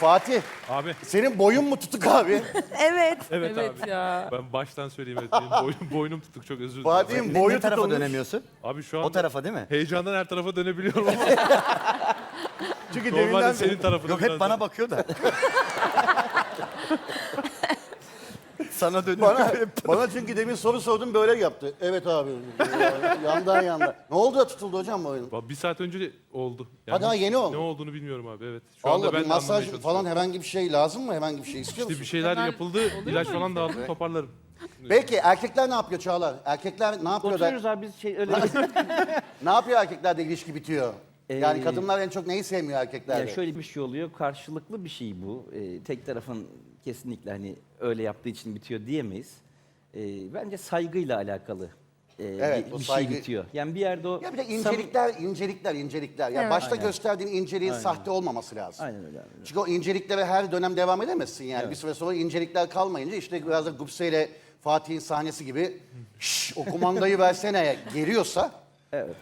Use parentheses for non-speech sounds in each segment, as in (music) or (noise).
Fatih, Abi senin boyun mu tutuk abi? (laughs) Evet. evet, Evet abi. ya. Ben baştan söyleyeyim evet benim boynum, (laughs) boynum tutuk çok özür dilerim. Fatih'in Ne, boyu ne tarafa tutulmuş. dönemiyorsun? Abi şu O an tarafa değil mi? heyecandan her tarafa dönebiliyorum ama (laughs) Çünkü normalde deminden senin tarafına Yok biraz hep bana bakıyor da. Sana dönüyor. Bana, (laughs) bana çünkü demin soru sordum böyle yaptı. Evet abi. (laughs) yandan yandan. Ne oldu da tutuldu hocam boyun? Ba- Bir saat önce de oldu. Ha, daha yeni oldu. Ne olduğunu bilmiyorum abi evet. Şu Allah anda bir ben de masaj anlamaya falan çalışıyorum. herhangi bir şey lazım mı? Herhangi bir şey istiyor İşte bir musun? şeyler Hemen yapıldı. ilaç mu falan da aldım toparlarım. Peki erkekler ne yapıyor Çağlar? Erkekler ne yapıyor da Oturuyoruz abi biz şey (laughs) öyle ne yapıyor erkeklerde ilişki bitiyor? Yani Ee, kadınlar en çok neyi sevmiyor erkeklerde? Ya şöyle bir şey oluyor, karşılıklı bir şey bu. Ee, tek tarafın kesinlikle hani öyle yaptığı için bitiyor diyemeyiz. Ee, bence saygıyla alakalı ee, Evet, bir, o bir saygı- şey bitiyor. Yani bir yerde o... Ya bir de sam- incelikler, incelikler, incelikler. Ya Evet. başta Aynen. gösterdiğin inceliğin sahte olmaması lazım. Aynen öyle abi. Çünkü o inceliklere her dönem devam edemezsin yani. Evet. Bir süre sonra incelikler kalmayınca işte biraz da Gupse ile Fatih'in sahnesi gibi şş, o kumandayı versene geliyorsa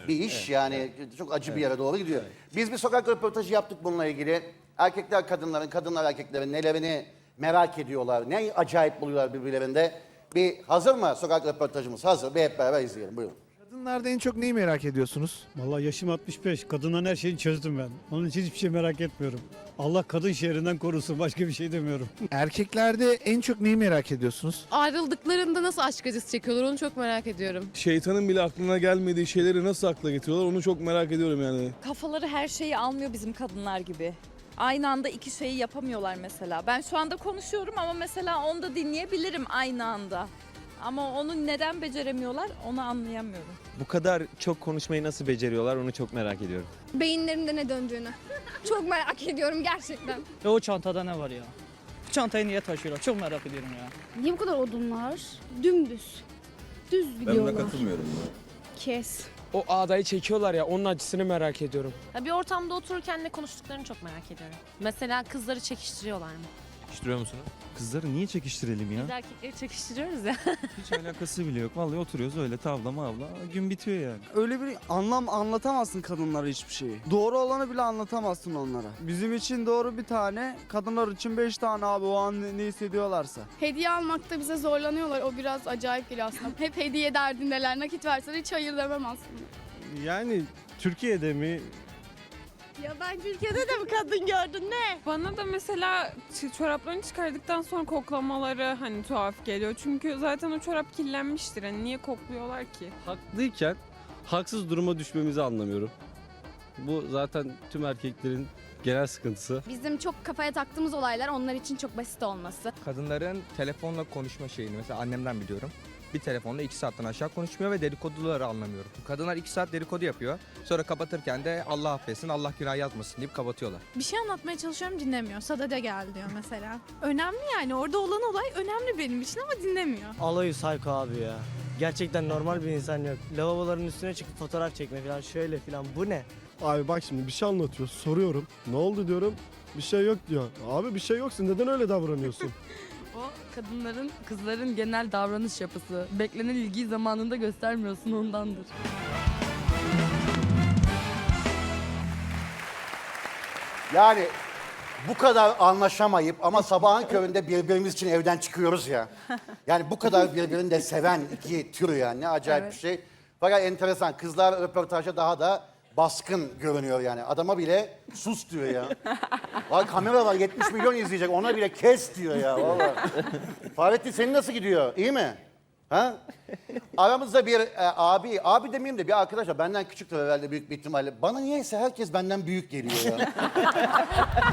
bir iş yani çok acı bir yere doğru gidiyor. Biz bir sokak röportajı yaptık bununla ilgili. Erkekler kadınların, kadınlar erkeklerin nelerini merak ediyorlar, ne acayip buluyorlar birbirlerinde. Bir hazır mı sokak röportajımız? Hazır. Bir hep beraber izleyelim. Buyurun. Kadınlarda en çok neyi merak ediyorsunuz? Vallahi yaşım 65. Kadınların her şeyini çözdüm ben. Onun için hiçbir şey merak etmiyorum. Allah kadın şehrinden korusun. Başka bir şey demiyorum. (laughs) Erkeklerde en çok neyi merak ediyorsunuz? Ayrıldıklarında nasıl aşk acısı çekiyorlar onu çok merak ediyorum. Şeytanın bile aklına gelmediği şeyleri nasıl akla getiriyorlar onu çok merak ediyorum yani. Kafaları her şeyi almıyor bizim kadınlar gibi. Aynı anda iki şeyi yapamıyorlar mesela. Ben şu anda konuşuyorum ama mesela onu da dinleyebilirim aynı anda. Ama onu neden beceremiyorlar onu anlayamıyorum. Bu kadar çok konuşmayı nasıl beceriyorlar onu çok merak ediyorum. Beyinlerinde ne döndüğünü. (laughs) Çok merak ediyorum gerçekten. Ya o çantada ne var ya? Bu çantayı niye taşıyorlar? Çok merak ediyorum ya. Niye bu kadar odunlar? Dümdüz. Düz gidiyorlar. katılmıyorum. Kes. O ağdayı çekiyorlar ya onun acısını merak ediyorum. bir ortamda otururken ne konuştuklarını çok merak ediyorum. Mesela kızları çekiştiriyorlar mı? Çekiştiriyor musunuz? Kızları niye çekiştirelim ya? Biz erkekleri çekiştiriyoruz ya. (laughs) Hiç alakası bile yok. Vallahi oturuyoruz öyle tavla mavla gün bitiyor yani. Öyle bir anlam anlatamazsın kadınlara hiçbir şeyi. Doğru olanı bile anlatamazsın onlara. Bizim için doğru bir tane, kadınlar için beş tane abi o an ne, ne hissediyorlarsa. Hediye almakta bize zorlanıyorlar. O biraz acayip geliyor aslında. Hep hediye derdindeler. Nakit verseler hiç hayır demem aslında. Yani Türkiye'de mi Yabancı ülkede de mi kadın gördün ne? Bana da mesela ç- çoraplarını çıkardıktan sonra koklamaları hani tuhaf geliyor. Çünkü zaten o çorap kirlenmiştir. Hani niye kokluyorlar ki? Haklıyken haksız duruma düşmemizi anlamıyorum. Bu zaten tüm erkeklerin genel sıkıntısı. Bizim çok kafaya taktığımız olaylar onlar için çok basit olması. Kadınların telefonla konuşma şeyini mesela annemden biliyorum. Bir telefonla iki saatten aşağı konuşmuyor ve dedikoduları anlamıyorum. Kadınlar iki saat dedikodu yapıyor. Sonra kapatırken de Allah affetsin, Allah günah yazmasın deyip kapatıyorlar. Bir şey anlatmaya çalışıyorum dinlemiyor. Sadede gel diyor mesela. Önemli yani orada olan olay önemli benim için ama dinlemiyor. Alayı sayko abi ya. Gerçekten normal bir insan yok. Lavaboların üstüne çıkıp fotoğraf çekme falan şöyle falan. Bu ne? Abi bak şimdi bir şey anlatıyor. Soruyorum. Ne oldu diyorum. Bir şey yok diyor. Abi bir şey yoksa neden öyle davranıyorsun? (laughs) O kadınların, kızların genel davranış yapısı. Beklenen ilgiyi zamanında göstermiyorsun ondandır. Yani bu kadar anlaşamayıp ama sabahın köründe birbirimiz için evden çıkıyoruz ya. Yani bu kadar birbirini de seven iki türü yani ne acayip bir şey. Fakat enteresan kızlar röportajda daha da baskın görünüyor yani. Adama bile sus diyor ya. Vay kamera var 70 milyon izleyecek ona bile kes diyor ya vallahi. Fahrettin senin nasıl gidiyor? İyi mi? Ha? Aramızda bir e, abi, abi demeyeyim de bir arkadaş var. Benden küçüktür herhalde büyük bir ihtimalle. Bana niyeyse herkes benden büyük geliyor ya.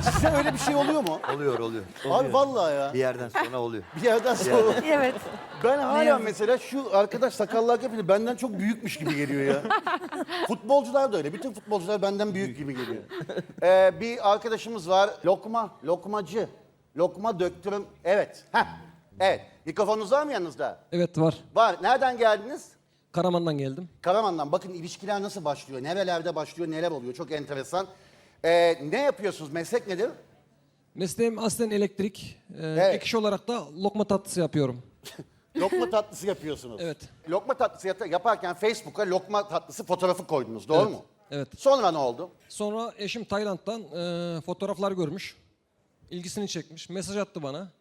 (laughs) Size öyle bir şey oluyor mu? Oluyor oluyor. Abi vallahi ya. Bir yerden sonra oluyor. Bir yerden sonra. Evet. Ben hala mesela şu arkadaş sakallar yapınca benden çok büyükmüş gibi geliyor ya. (laughs) Futbolcular da öyle. Bütün futbolcular benden büyük gibi geliyor. Ee, bir arkadaşımız var. Lokma, lokmacı. Lokma döktürüm. Evet. Heh. Evet. Mikrofonunuz var mı yanınızda? Evet var. Var. Nereden geldiniz? Karaman'dan geldim. Karaman'dan. Bakın ilişkiler nasıl başlıyor? Nerelerde başlıyor? Neler oluyor? Çok enteresan. Ee, ne yapıyorsunuz? Meslek nedir? Mesleğim aslen elektrik. Ee, Evet. Ek iş olarak da lokma tatlısı yapıyorum. (laughs) Lokma tatlısı yapıyorsunuz. Evet. Lokma tatlısı yap- yaparken Facebook'a lokma tatlısı fotoğrafı koydunuz. Doğru mu? Evet. Sonra ne oldu? Sonra eşim Tayland'dan e, fotoğraflar görmüş. ilgisini çekmiş. Mesaj attı bana.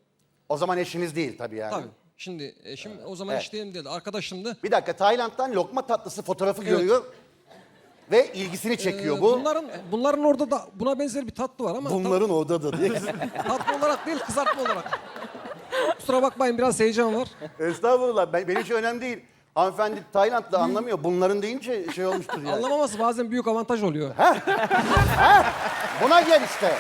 O zaman eşiniz değil tabii yani. Tabii. Şimdi eşim o zaman Evet. eş değilim dedi. Arkadaşımdı. Bir dakika Tayland'dan lokma tatlısı fotoğrafı görüyor ve ilgisini çekiyor Ee, bu. Bunların bunların orada da buna benzer bir tatlı var ama Bunların odada diye. tat- tatlı olarak değil kızartma olarak. Kusura bakmayın biraz heyecan var. Estağfurullah ben, benim için önemli değil. Hanımefendi Tayland'da anlamıyor. Bunların deyince şey olmuştur yani. Anlamaması bazen büyük avantaj oluyor. Buna gel işte.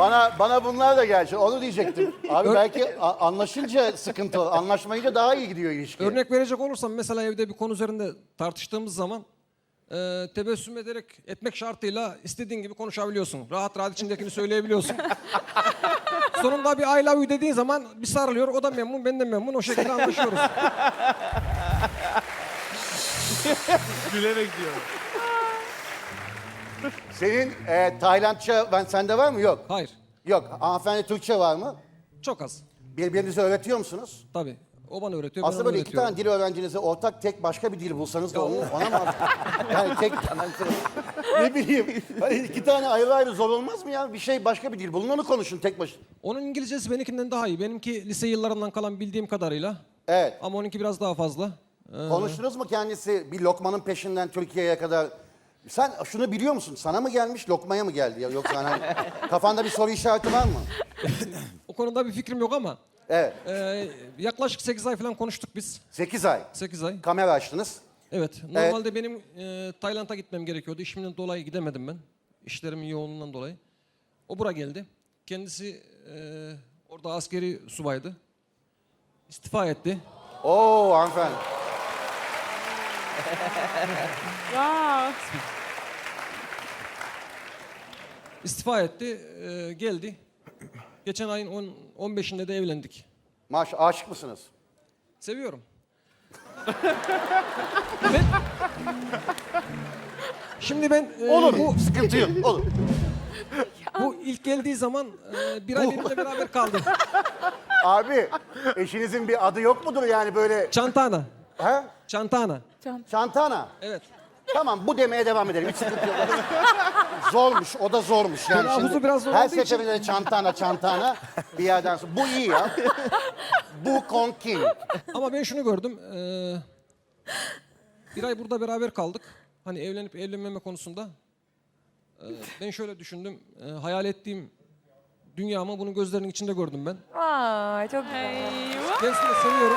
Bana bana bunlar da gelsin. Onu diyecektim. Abi Ör- belki a- anlaşınca sıkıntı olur. Anlaşmayınca daha iyi gidiyor ilişki. Örnek verecek olursam mesela evde bir konu üzerinde tartıştığımız zaman e, tebessüm ederek etmek şartıyla istediğin gibi konuşabiliyorsun. Rahat rahat içindekini söyleyebiliyorsun. (laughs) Sonunda bir I love you dediğin zaman bir sarılıyor. O da memnun, ben de memnun. O şekilde anlaşıyoruz. Gülerek diyor. Senin e, Taylandça ben sende var mı? Yok. Hayır. Yok. Hanımefendi Türkçe var mı? Çok az. Birbirinize öğretiyor musunuz? Tabii. O bana öğretiyor, ben Aslında ona böyle iki öğretiyorum. tane dil öğrencinize ortak tek başka bir dil bulsanız da onu, ona mı? (laughs) yani tek ne bileyim. Hani iki tane ayrı ayrı zor olmaz mı ya? Bir şey başka bir dil bulun onu konuşun tek başına. Onun İngilizcesi benimkinden daha iyi. Benimki lise yıllarından kalan bildiğim kadarıyla. Evet. Ama onunki biraz daha fazla. Ee, Konuştunuz mu kendisi bir lokmanın peşinden Türkiye'ye kadar? Sen şunu biliyor musun? Sana mı gelmiş, lokmaya mı geldi? ya? Yoksa hani kafanda bir soru işareti var mı? (laughs) o konuda bir fikrim yok ama Evet. e, yaklaşık 8 ay falan konuştuk biz. 8 ay. 8 ay. Kamera açtınız. Evet. Normalde benim e, Tayland'a gitmem gerekiyordu. İşimden dolayı gidemedim ben. İşlerimin yoğunluğundan dolayı. O bura geldi. Kendisi e, orada askeri subaydı. İstifa etti. Oo hanımefendi. Ya. İstifa etti. e, geldi. Geçen ayın 10, 15'inde de evlendik. Maş aşık mısınız? Seviyorum. (laughs) ben... Şimdi ben e, Olur. bu, Sıkıntı yok. Olur. bu ilk geldiği zaman e, bir ay benimle beraber kaldı. (laughs) Abi eşinizin bir adı yok mudur yani böyle? Çantana. Ha? Çantana. Çantana. Evet. Tamam bu demeye devam edelim. Hiç sıkıntı yok. (laughs) zormuş. O da zormuş. Yani Telaffuzu şimdi biraz zor her olduğu için- seferinde çantana çantana bir yerden sonra. Bu iyi ya. bu konkin. Ama ben şunu gördüm. eee, bir ay burada beraber kaldık. Hani evlenip evlenmeme konusunda. Eee, ben şöyle düşündüm. eee, hayal ettiğim dünyamı bunun gözlerinin içinde gördüm ben. Aa, çok Eyvah. Kendisini de seviyorum.